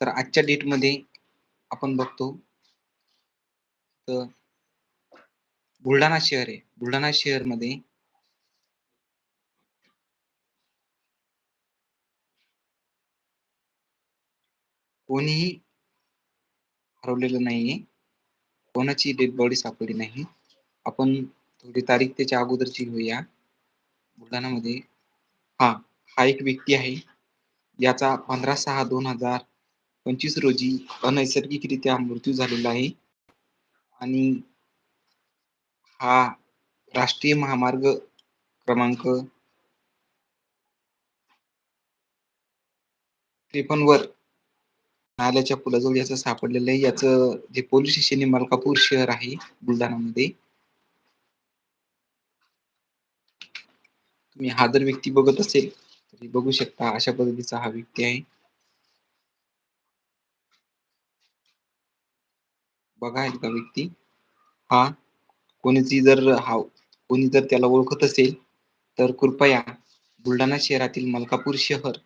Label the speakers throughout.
Speaker 1: तर आजच्या डेटमध्ये आपण बघतो तर बुलढाणा शहर आहे. बुलढाणा शहरमध्ये कोणीही हरवलेलं नाहीये. कोणाची डेड बॉडी सापडली नाही. आपण थोडी तारीख त्याच्या अगोदरची घेऊया. बुलढाणामध्ये हा हा एक व्यक्ती आहे. याचा पंधरा सहा दोन हजार पंचवीस रोजी अनैसर्गिकरित्या मृत्यू झालेला आहे. आणि हा राष्ट्रीय महामार्ग क्रमांक त्रेपन्न वर नाल्याच्या पुलाजवळ याचं सापडलेलं आहे. याचं जे पोलीस स्टेशन मलकापूर शहर आहे बुलढाणामध्ये तुम्ही हा जर व्यक्ती बघत असेल तरी बघू शकता अशा पद्धतीचा हा व्यक्ती आहे. बघा का व्यक्ती. हा कोणीची जर हा कोणी जर त्याला ओळखत असेल तर कृपया बुलढाणा शहरातील मलकापूर शहर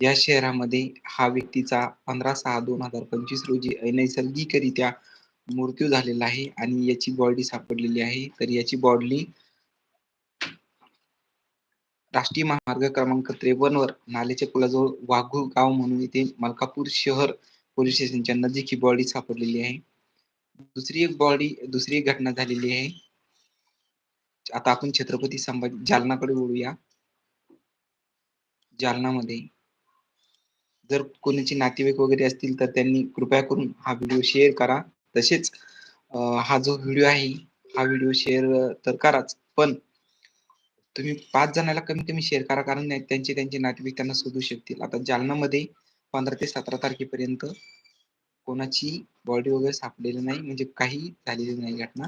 Speaker 1: या शहरामध्ये हा व्यक्तीचा पंधरा सहा दोन हजार पंचवीस रोजी अनैसर्गिकरित्या मृत्यू झालेला आहे आणि याची बॉडी सापडलेली आहे. तर याची बॉडी राष्ट्रीय महामार्ग क्रमांक त्रेपन्न वर नाल्याच्या पुलाजवळ वाघू गाव म्हणून इथे मलकापूर शहर पोलीस स्टेशनच्या नजीक ही बॉडी सापडलेली आहे. दुसरी एक बॉडी दुसरी एक घटना झालेली आहे. आता आपण छत्रपती संभाजी जालनाकडे ओढूया जालनामध्ये जर कोणाचे नातेवाईक वगैरे असतील तर त्यांनी कृपया करून हा व्हिडिओ शेअर करा. तसेच हा जो व्हिडिओ आहे हा व्हिडिओ शेअर तर कराच पण तुम्ही पाच जणांना कमी कमी शेअर करा कारण त्यांचे त्यांचे नातेवाईक त्यांना शोधू शकतील. आता जालनामध्ये पंधरा ते सतरा तारखेपर्यंत कोणाची बॉडी वगैरे सापडलेली नाही म्हणजे काही झालेली नाही घटना.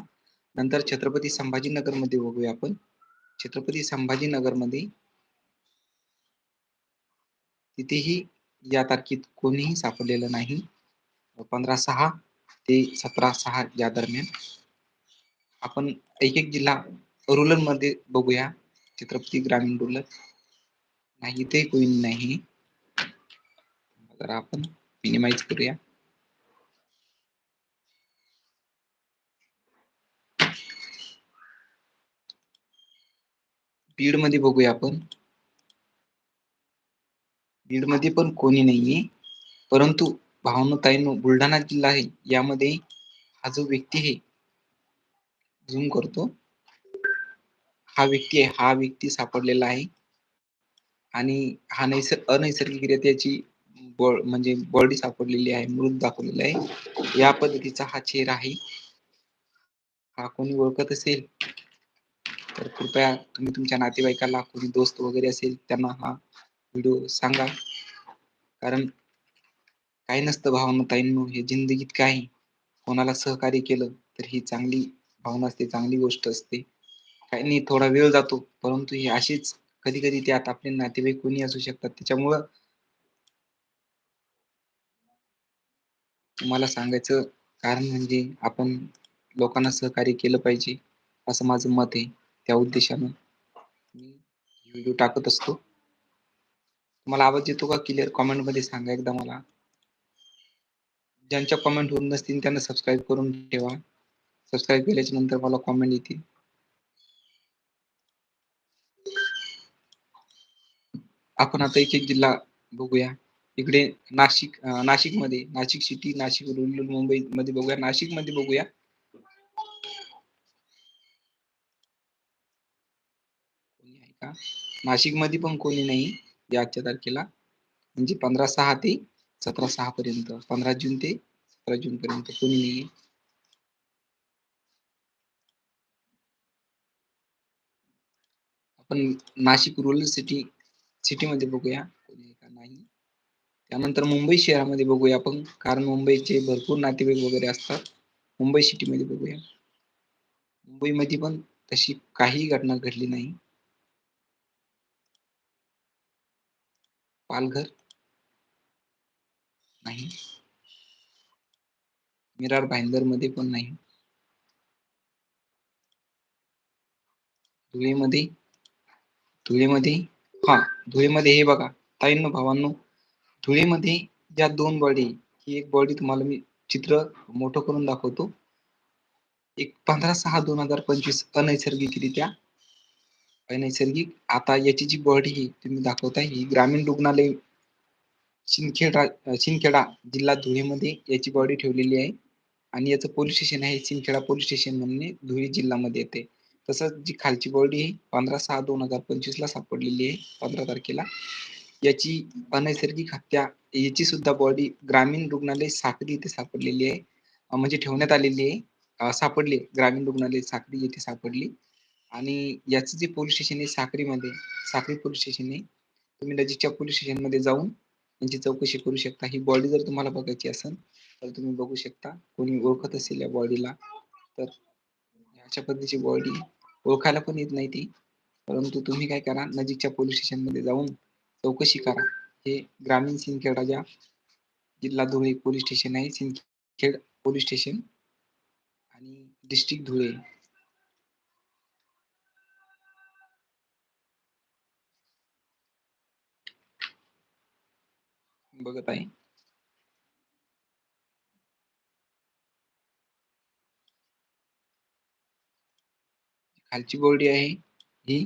Speaker 1: नंतर छत्रपती संभाजीनगरमध्ये बघूया आपण. छत्रपती संभाजीनगरमध्ये तिथेही या तारखेत कोणीही सापडलेलं नाही. पंधरा सहा ते सतरा सहा या दरम्यान. आपण एक एक जिल्हा रुरलमध्ये बघूया. छत्रपती ग्रामीण रुरल. नाही इथे कोणी नाही. आपण मिनिमाइज करूया. बीडमध्ये बघूया आपण. बीडमध्ये पण कोणी नाहीये. परंतु भावनताईनो बुलढाणा जिल्हा आहे यामध्ये हा जो व्यक्ती आहे झूम करतो. हा व्यक्ती आहे हा व्यक्ती सापडलेला आहे. आणि हा नैसर्ग अनैसर्गिकरित्याची म्हणजे बॉडी सापडलेली आहे मृत दाखवलेला आहे. या पद्धतीचा हा चेहरा आहे. हा कोणी ओळखत असेल तर कृपया तुम्ही तुमच्या नातेवाईकाला कोणी दोस्त वगैरे असेल त्यांना हा व्हिडिओ सांगा. कारण काही नसतं भावना ताईंनो हे जिंदगीत काही कोणाला सहकार्य केलं तर ही चांगली भावना असते चांगली गोष्ट असते. काही नाही थोडा वेळ जातो. परंतु ही अशीच कधी कधी त्यात आपले नातेवाईक कोणी असू शकतात. त्याच्यामुळं तुम्हाला सांगायचं कारण म्हणजे आपण लोकांना सहकार्य केलं पाहिजे असं माझं मत आहे. त्या उद्देशानं मी व्हिडिओ टाकत असतो. तुम्हाला आवाज येतो का? क्लिअर कॉमेंटमध्ये सांगा एकदा मला. ज्यांच्या कमेंट होत नसतील त्यांना सबस्क्राईब करून ठेवा. सबस्क्राईब केल्याच्यानंतर मला कॉमेंट येतील. आपण आता एक एक जिल्हा बघूया. इकडे नाशिक नाशिकमध्ये नाशिक सिटी नाशिक रुरल मुंबई मध्ये बघूया. नाशिकमध्ये बघूया कोणी आहे का? नाशिकमध्ये पण कोणी नाही या आजच्या तारखेला म्हणजे पंधरा सहा ते सतरा सहा पर्यंत पंधरा जून ते सतरा जून पर्यंत कोणी नाही आपण नाशिक रुरल सिटी सिटी मध्ये बघूया कोणी का नाही. त्यानंतर मुंबई शहरामध्ये बघूया आपण कारण मुंबईचे भरपूर नातेवाईक वगैरे असतात. मुंबई सिटीमध्ये बघूया. मुंबईमध्ये पण तशी काही घटना घडली नाही. पालघर? नाही. मिरार भाईंदरमध्ये पण नाही. धुळेमध्ये? धुळेमध्ये? हा धुळेमध्ये हे बघा. ताईंनो भावांनो धुळेमध्ये ज्या दोन बॉडी ही एक बॉडी तुम्हाला मी चित्र मोठं करून दाखवतो. एक पंधरा सहा दोन हजार पंचवीस अनैसर्गिकरित्या नैसर्गिक आता याची जी बॉडी ही तुम्ही दाखवताय ही ग्रामीण रुग्णालय शिंदखेडा शिंदखेडा जिल्हा धुळेमध्ये याची बॉडी ठेवलेली आहे. आणि याचं पोलीस स्टेशन आहे शिंदखेडा पोलीस स्टेशन म्हणणे धुळे जिल्ह्यामध्ये येते. तसंच जी खालची बॉडी आहे पंधरा सहा दोन हजार पंचवीस ला सापडलेली आहे पंधरा तारखेला. याची अनैसर्गिक हत्या याची सुद्धा बॉडी ग्रामीण रुग्णालय साखरी येथे सापडलेली आहे. म्हणजे ठेवण्यात आलेली आहे. सापडली ग्रामीण रुग्णालय साखरी येथे सापडली. आणि याचं जे पोलीस स्टेशन आहे साक्रीमध्ये साक्री पोलीस स्टेशन आहे तुम्ही नजीकच्या पोलीस स्टेशनमध्ये जाऊन यांची चौकशी करू शकता. ही बॉडी जर तुम्हाला बघायची असेल तर तुम्ही बघू शकता. कोणी ओळखत असेल या बॉडीला तर अशा पद्धतीची बॉडी ओळखायला पण येत नाही ती. परंतु तुम्ही काय करा नजीकच्या पोलीस स्टेशनमध्ये जाऊन चौकशी करा. हे ग्रामीण सिंदखेडा जिल्हा धुळे पोलीस स्टेशन आहे सिंदखेड पोलीस स्टेशन आणि डिस्ट्रिक्ट धुळे. बघत आहे. खालची बॉडी आहे. ही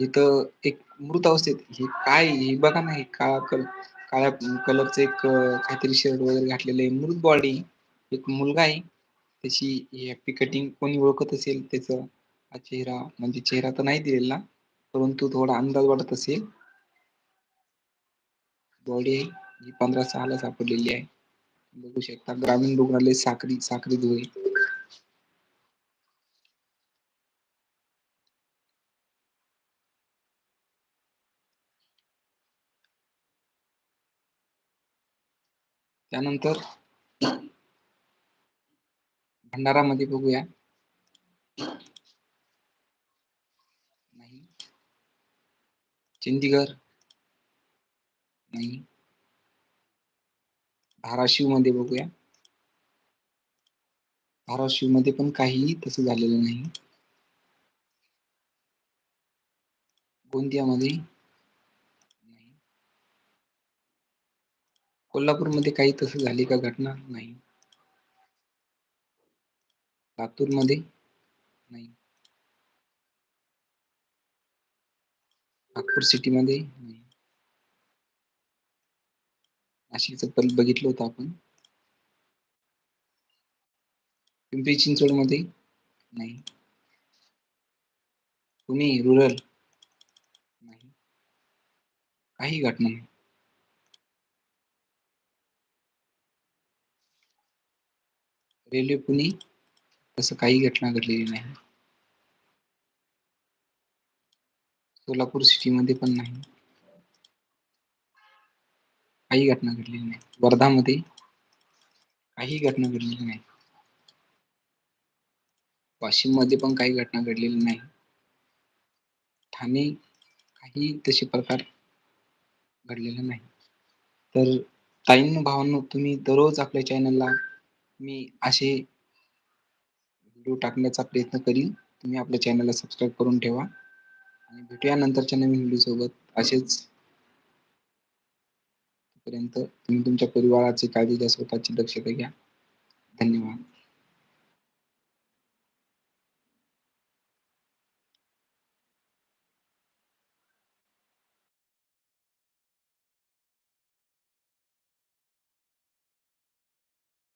Speaker 1: इथं एक मृत अवस्थेत हे काय हे बघा ना हे काळा कल काळ्या कलरचं एक काहीतरी शर्ट वगैरे घातलेलं आहे. मृत बॉडी एक मुलगा आहे. त्याची हॅपी कटिंग कोणी ओळखत असेल त्याचा चेहरा म्हणजे चेहरा तर नाही दिलेला परंतु थोडा अंदाज वाटत असेल. बॉडी आहे. ही पंधरा सहाला सापडलेली आहे. बघू शकता, ग्रामीण रुग्णालय साक्री साक्री धुळे. त्यानंतर भंडारामध्ये बघूया. नाही. चंदीगड. नाही. धाराशिवमध्ये बघूया. धाराशिवमध्ये पण काहीही तसं झालेलं नाही. गोंदियामध्ये कोल्हापूरमध्ये काही तसं झाली का घटना? नाही. लातूरमध्ये नाही. नागपूर सिटीमध्ये अशी नाही बघितलं होतं आपण. पिंपरी चिंचवडमध्ये नाही. पुणे रुरल नाही. काही घटना नाही. रेल्वे पुणे तसं काही घटना घडलेली नाही. सोलापूर सिटी मध्ये पण नाही. काही घटना घडलेली नाही वर्धामध्ये काही घटना घडलेली नाही वाशिममध्ये पण काही घटना घडलेली नाही. ठाणे काही तसे प्रकार घडलेले नाही तर ताईंनो भावांनो तुम्ही दररोज आपल्या चॅनलला मी असे व्हिडिओ टाकण्याचा प्रयत्न करीन. तुम्ही आपल्या चॅनलला सबस्क्राईब करून ठेवा. आणि भेटूया नंतरच्या नवीन व्हिडिओ सोबत. असेच पर्यंत तुम्ही तुमच्या परिवाराची काळजी घ्या स्वतःची दक्षता घ्या. धन्यवाद.